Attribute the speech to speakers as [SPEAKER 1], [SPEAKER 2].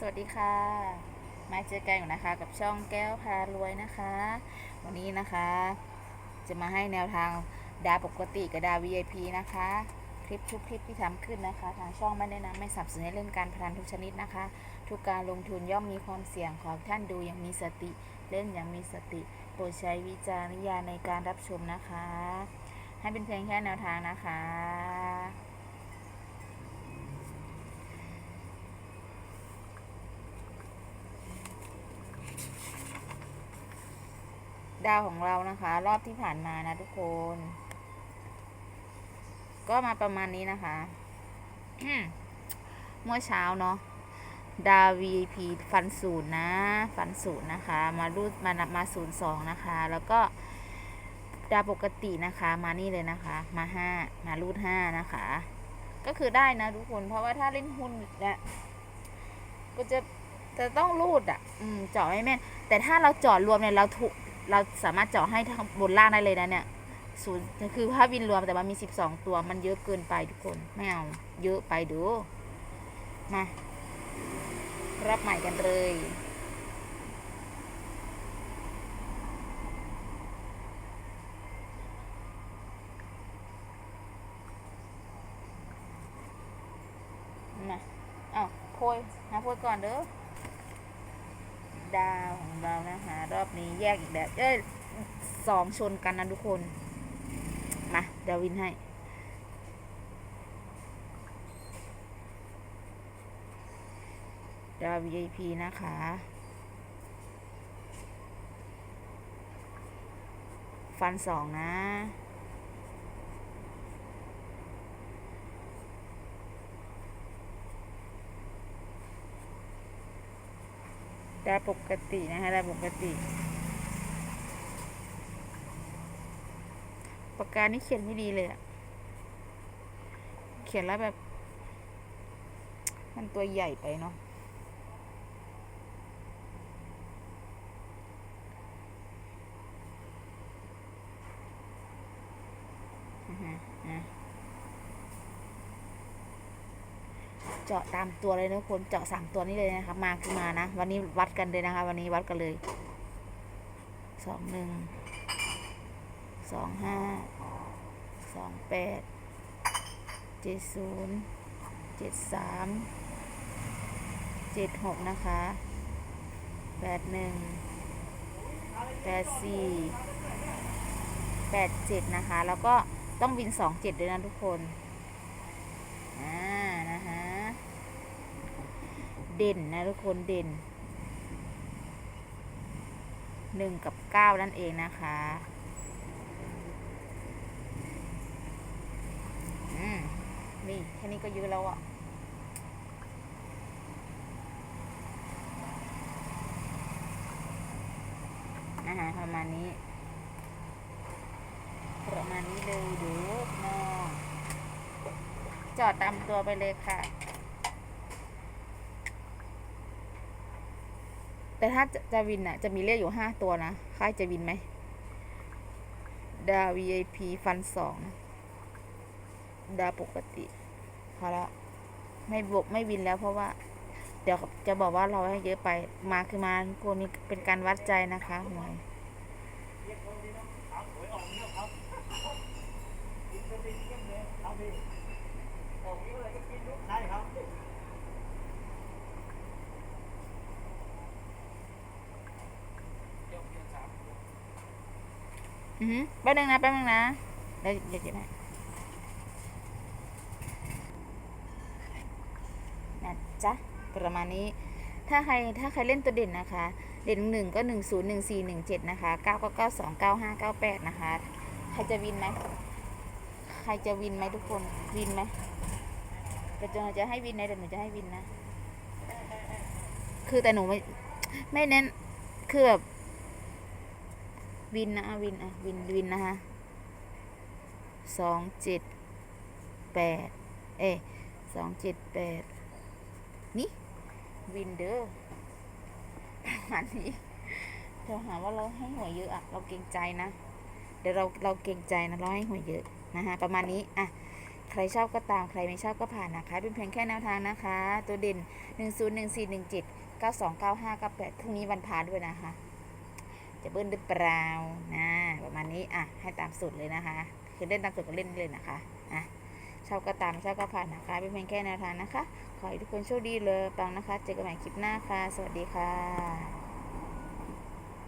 [SPEAKER 1] สวัสดีค่ะ มาเจอกันอยู่นะคะ กับช่องแก้วพารวยนะคะ วันนี้นะคะ จะมาให้แนวทางดาปกติกับดา VIP นะคะ คลิปทุกคลิปที่ทำขึ้นนะคะ ทางช่องไม่แนะนำไม่สนับสนุนให้เล่นการพนันทุกชนิดนะคะ ทุกการลงทุนย่อมมีความเสี่ยงขอท่านดูอย่างมีสติ เล่นอย่างมีสติโปรดใช้วิจารณญาณในการรับชมนะคะ ให้เป็นเพียงแค่แนวทางนะคะ ดาวของเรานะคะ รอบที่ผ่านมานะทุกคน ก็มาประมาณนี้นะคะเมื่อเช้าเนาะดาว VIP ฟันศูนย์นะฟันศูนย์นะคะ มารูดมานับมาศูนย์สองนะคะ แล้วก็ดาวปกตินะคะมานี่เลยนะคะ มาห้ามารูดห้านะคะ ก็คือได้นะทุกคนเพราะว่าถ้าเล่นหุ้นเนี่ยก็จะจะต้องรูดอะ อืมเจาะให้แม่นแต่ถ้าเราจาะรวมเนี่ยเราถูก เราสามารถเจาะให้ทั้งบนล่างได้เลยนะเนี่ยศูนย์คือถ้าวินรวมแต่มันมี12ตัวมันเยอะเกินไปทุกคนไม่เอาเยอะไปดูมารับใหม่กันเลยมาอ้าวโพยหาโพยก่อนเด้อ ดาวของเรานะคะ รอบนี้แยกอีกแล้วเอ้ยสองชนกันนะทุกคน มาเดวินให้ ดาว VIP นะคะ ฟันสองนะ ดาวปกตินะคะดาวปกติ ปากกานี่เขียนไม่ดีเลยอะเขียนแล้วแบบ มันตัวใหญ่ไปเนาะอือฮึอะ เจาะตามตัวเลยนะทุกคนเจาะสามตัวนี้เลยนะคะมาคือมานะ วันนี้วัดกันเลยนะคะ วันนี้วัดกันเลยสองหนึ่งสองห้าสองแปดเจ็ดศูนย์เจ็ดสามเจ็ดหกนะคะแปดหนึ่งแปดสี่แปดเจ็ดนะคะ แล้วก็ต้องวินสองเจ็ดด้วยนะทุกคนอ่า เด่นนะทุกคนเด่นหนึ่งกับเก้านั่นเองนะคะอืมนี่แค่นี้ก็เยอะแล้วอะนะคะประมาณนี้ ประมาณนี้เลยเดูน้องจอดตามตัวไปเลยค่ะ แต่ถ้าจะจวินอะจะมีเลขอยู่ห้าตัวนะค่ายจะวินไหมดาว VIP ฟันสองดาวปกติพอแล้วไม่บวกไม่วินแล้วเพราะว่า เดี๋ยวจะบอกว่าเราให้เยอะไปมาคือมาทุกคนนี่เป็นการวัดใจนะคะหวย อือแป๊บนึงนะแป๊บนึงนะเดี๋ยวเดี๋ยวจะได้นะจ๊ะประมาณนี้ ถ้าใครถ้าใครเล่นตัวเด่นนะคะ เด่นหนึ่งก็หนึ่งศูนย์หนึ่งสี่หนึ่งเจ็ดนะคะเก้าก็เก้าสองเก้าห้าเก้าแปดนะคะ ใครจะวินไหมใครจะวินไหมทุกคนวินไหมเดี๋ยวจะจะให้วินนะเดี๋ยวหนูจะให้วินนะ คือแต่หนูไม่ไม่เน้นคือแบบ วินนะวินอะวินวินนะคะสองเจ็ดแปดเอสองเจ็ดแปดนี่วินเด้อประมาณนี้เดี๋ยวหาว่าเราให้หวยเยอะอะเราเกรงใจนะ เดี๋ยวเราเราเกรงใจนะเราให้หวยเยอะนะคะประมาณนี้อะใครรชอบก็ตามใครไม่ชอบก็ผ่านนะคะ เป็นเพียงแค่แนวทางนะคะ ตัวเด่น 1 0 1 4 1 7 9 2 9 5 9 8พรุ่งนี้วันพาด้วยนะคะ จะเบิ้ลหรือเปล่านะประมาณนี้อะให้ตามสูตรเลยนะคะ คือเล่นตามสูตรก็เล่นเลยนะคะอะชอบก็ตามชอบก็ผ่านนะคะเป็นเพียงแค่แนวทางนะคะ ขอให้ทุกคนโชคดีเลยปังนะคะ เจอกันใหม่คลิปหน้าค่ะ สวัสดีค่ะ